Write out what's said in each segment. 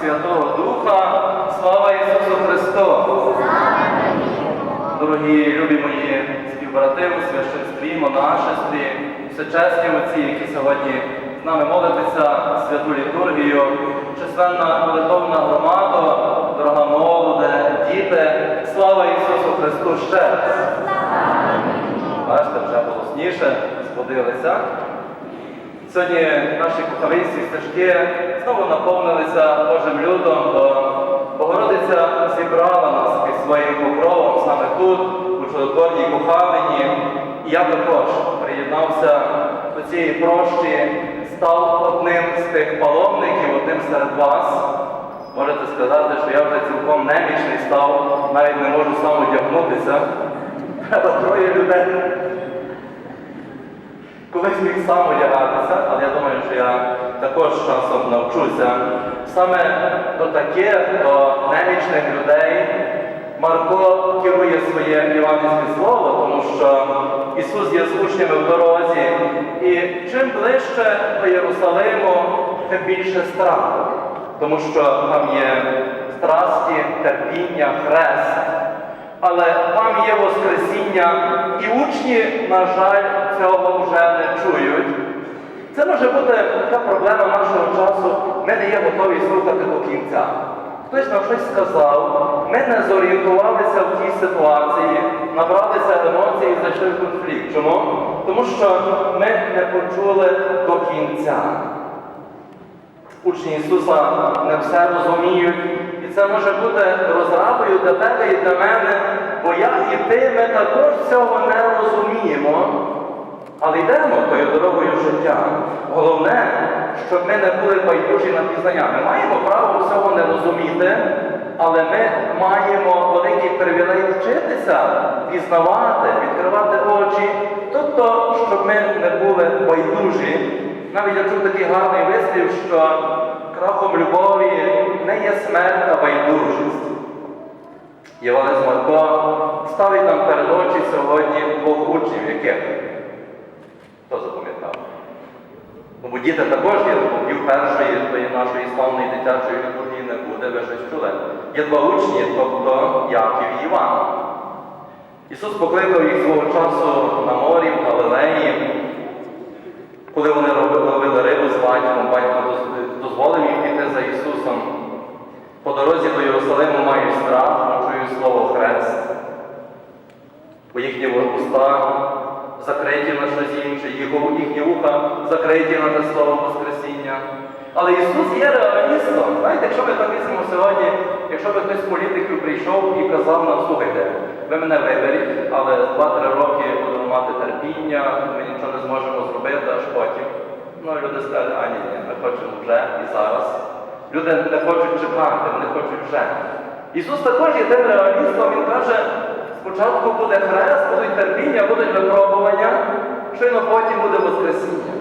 Святого Духа. Слава Ісусу Христу! Дорогі любі мої співбрати у священстві, монашестві, всечесні отці, які сьогодні з нами молитеся святу літургію, численна молитовна громада, дорога молоде, діти, слава Ісусу Христу ще раз! Бачите, вже голосніше сходилися. Сьогодні наші кухавинські стежки знову наповнилися Божим людом, бо Богородиця зібрала нас під своїм покровом саме тут, у чудотворній кухавині. І я також приєднався до цієї прощі, став одним з тих паломників, одним серед вас. Можете сказати, що я вже цілком немічний став, навіть не можу сам одягнутися. Треба троє людей. Колись міг сам одягатися, але я думаю, що я також часом навчуся. Саме до таких, до немічних людей Марко керує своє євангельське слово, тому що Ісус є з учнями в дорозі, і чим ближче до Єрусалиму, тим більше страху, тому що там є страсті, терпіння, хрест. Але там є Воскресіння, і учні, на жаль, цього вже не чують. Це може бути така проблема нашого часу. Ми не є готові слухати до кінця. Хтось нам щось сказав, ми не зорієнтувалися в тій ситуації, набралися емоцій і зайшли в конфлікт. Чому? Тому що ми не почули до кінця. Учні Ісуса не все розуміють, і це може бути розрабою для тебе і для мене, бо я і ти, ми також цього не розуміємо. Але йдемо тою дорогою життя. Головне, щоб ми не були байдужі на пізнання. Ми маємо право всього не розуміти, але ми маємо великий привілей вчитися, пізнавати, відкривати очі. Тобто, щоб ми не були байдужі. Навіть я чув такий гарний вислів, що крахом любові не є смерть, а байдужість. Євангеліст Марко ставить нам перед очі сьогодні двох учнів, яких? Хто запам'ятав? Бо діти також є, пів першої тої нашої славної дитячої літургії не буде, ви щось чули. Є два учні, тобто Яків і Іван. Ісус покликав їх свого часу на морі, в Галилеї, коли вони ловили рибу з батьком, батько дозволив їм піти за Ісусом. По дорозі до Єрусалиму мають страх, бо чують слово хрест, бо їхні уста закриті на щось інше, їхні вуха закриті на те слово Воскресіння. Але Ісус є реалістом. Знаєте, якщо ми так візьмемо сьогодні, якщо би хтось з політиків прийшов і казав нам, слухайте, ви мене виберіть, але 2-3 роки будемо мати терпіння, ми нічого не зможемо зробити, аж потім. Ну, і люди скажуть, а ні, ні, ми хочемо вже і зараз. Люди не хочуть чекати, вони хочуть вже. Ісус також є тим реалістом, Він каже, спочатку буде хрест, будуть терпіння, будуть випробування, щойно потім буде Воскресіння.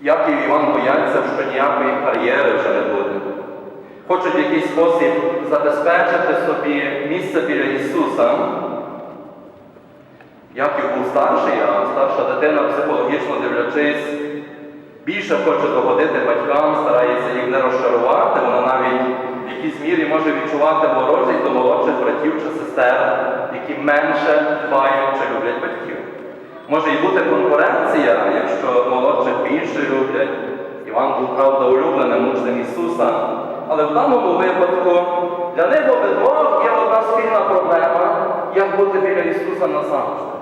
Як і Іван бояться, що ніякої кар'єри вже не буде. Хочуть в якийсь спосіб забезпечити собі місце біля Ісуса. Яків був старший, а старша дитина, психологічно дивлячись, більше хоче догодити батькам, старається їх не розчарувати. Вона навіть в якійсь мірі може відчувати ворожість до молодших братів чи сестер, які менше дбають чи люблять батьків. Може і бути конкуренція, якщо молодших більше люблять. Іван був, правда, улюбленим учнем Ісуса. Але в даному випадку для них обидвох є одна спільна проблема, як бути біля Ісуса назавжди.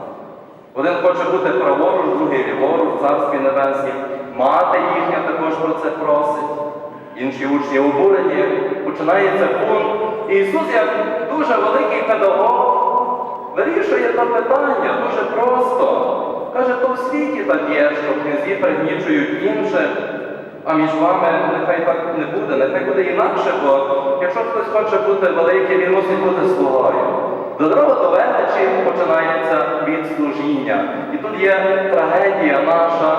Один хоче бути праворуч, другий ліворуч, Царстві Небесній. Мати їхня також про це просить. Інші учні обурені, починається бунт. І Ісус, як дуже великий педагог, вирішує це питання дуже просто. Каже, то в світі так є, що князі пригнічують інших, а між вами нехай так не буде, нехай буде інакше, бо якщо хтось хоче бути великим, він мусить бути слугою. До дорога до величі починається від служіння. І тут є трагедія наша,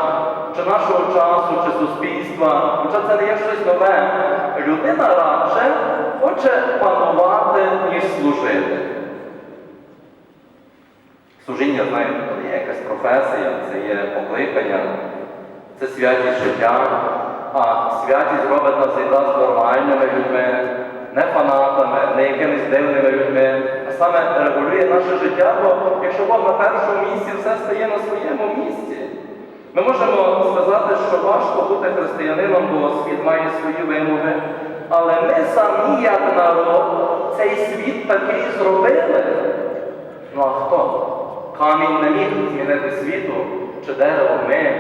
чи нашого часу, чи суспільства, хоча це не є щось нове. Людина радше хоче панувати, ніж служити. Служіння, знаєте, це є якась професія, це є покликання, це святість життя. А святість робить нас якраз нормальними людьми, не фанатами, не якимись дивними людьми, а саме регулює наше життя, бо якщо Бог на першому місці, все стає на своєму місці. Ми можемо сказати, що важко бути християнином, бо світ має свої вимоги. Але ми самі, як народ, цей світ такий зробили. Ну а хто? Камінь не міг змінити світу чи дерево ми.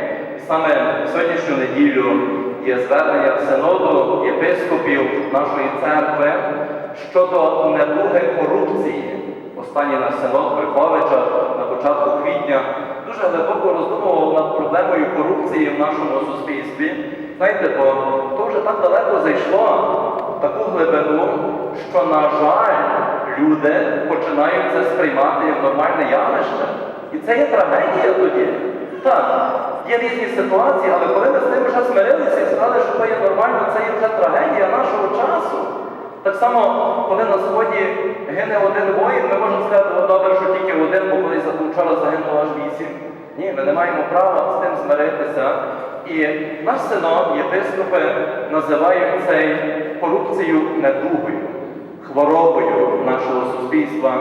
Саме сьогоднішню неділю є звернення синоду єпископів нашої церкви щодо недуги корупції. Останній наш синод Бреховича на початку квітня дуже глибоко роздумував над проблемою корупції в нашому суспільстві. Знаєте, бо то вже так далеко зайшло таку глибину, що, на жаль, люди починають це сприймати як нормальне явище. І це є трагедія тоді. Так, є різні ситуації, але коли ми з тим вже смирилися і сказали, що це є нормально, це є вже трагедія нашого часу. Так само, коли на сході гине один воїн, ми можемо сказати, добре, що тільки один, бо колись вчора загинуло аж вісім. Ні, ми не маємо права з тим змиритися. І наш синод, єпископи, називають цей корупцію недугою, хворобою нашого суспільства.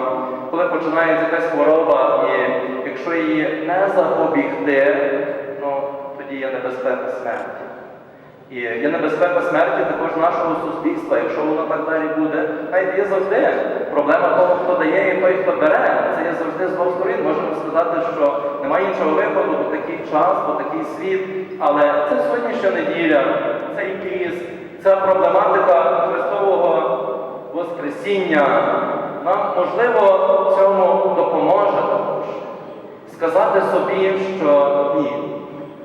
Коли починається якась хвороба, і якщо її не запобігти, ну тоді є небезпека смерті. І є небезпека смерті також нашого суспільства, якщо воно так далі буде. Навіть є завжди проблема того, хто дає і той, хто бере. Це є завжди з двох сторін. Можемо сказати, що немає іншого виходу, бо такий час, бо такий світ. Але це сьогоднішня неділя, цей піст, ця проблематика Христового Воскресіння нам, можливо, в цьому. Сказати собі, що ні,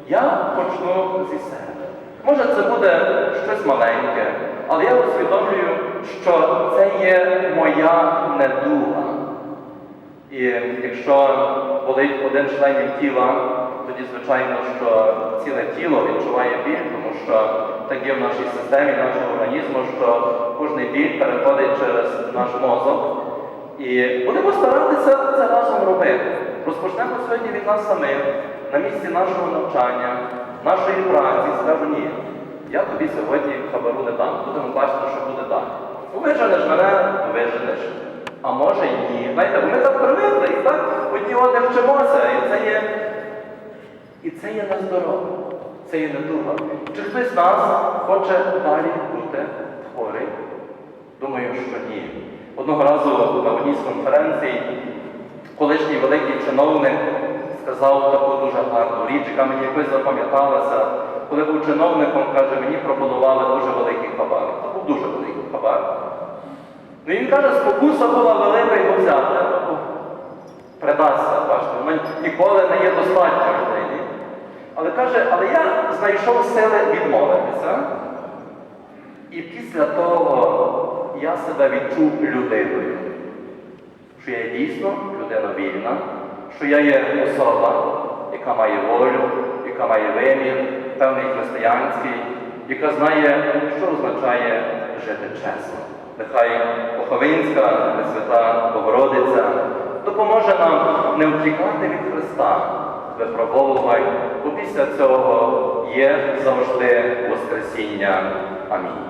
я почну зі себе. Може, це буде щось маленьке, але я усвідомлюю, що це є моя недуга. І якщо болить один член тіла, тоді, звичайно, що ціле тіло відчуває біль, тому що так є в нашій системі, нашого організму, що кожний біль переходить через наш мозок. І будемо старатися це разом робити. Розпочнемо сьогодні від нас самих, на місці нашого навчання, нашої праці, скажу ні. Я тобі сьогодні хабару не дам, будемо бачити, що буде далі. Виженеш мене, виженеш. А може й ні. Знаєте, ми так привикли, і так одні одних вчимося, і це є. І це є нездорово, це є недуга. Чи хтось з нас хоче далі бути хворий? Думаю, що ні. Одного разу на одній з конференцій колишній великий чиновник сказав таку дуже гарну річ, яка мені якось запам'яталася. Коли був чиновником, каже, мені пропонували дуже великий хабар. Це був дуже великий хабар. Ну він каже, спокуса була велика його взяти. Придасться, бачите, ніколи не є достатньо людині. Але каже, але я знайшов сили відмовитися. І після того я себе відчув людиною, що я дійсно людина вільна, що я є особа, яка має волю, яка має вимір, певний християнський, яка знає, що означає жити чесно. Нехай Поховинська, Свята Богородиця допоможе нам не втікати від Христа, випробовувань, бо після цього є завжди Воскресіння. Амінь.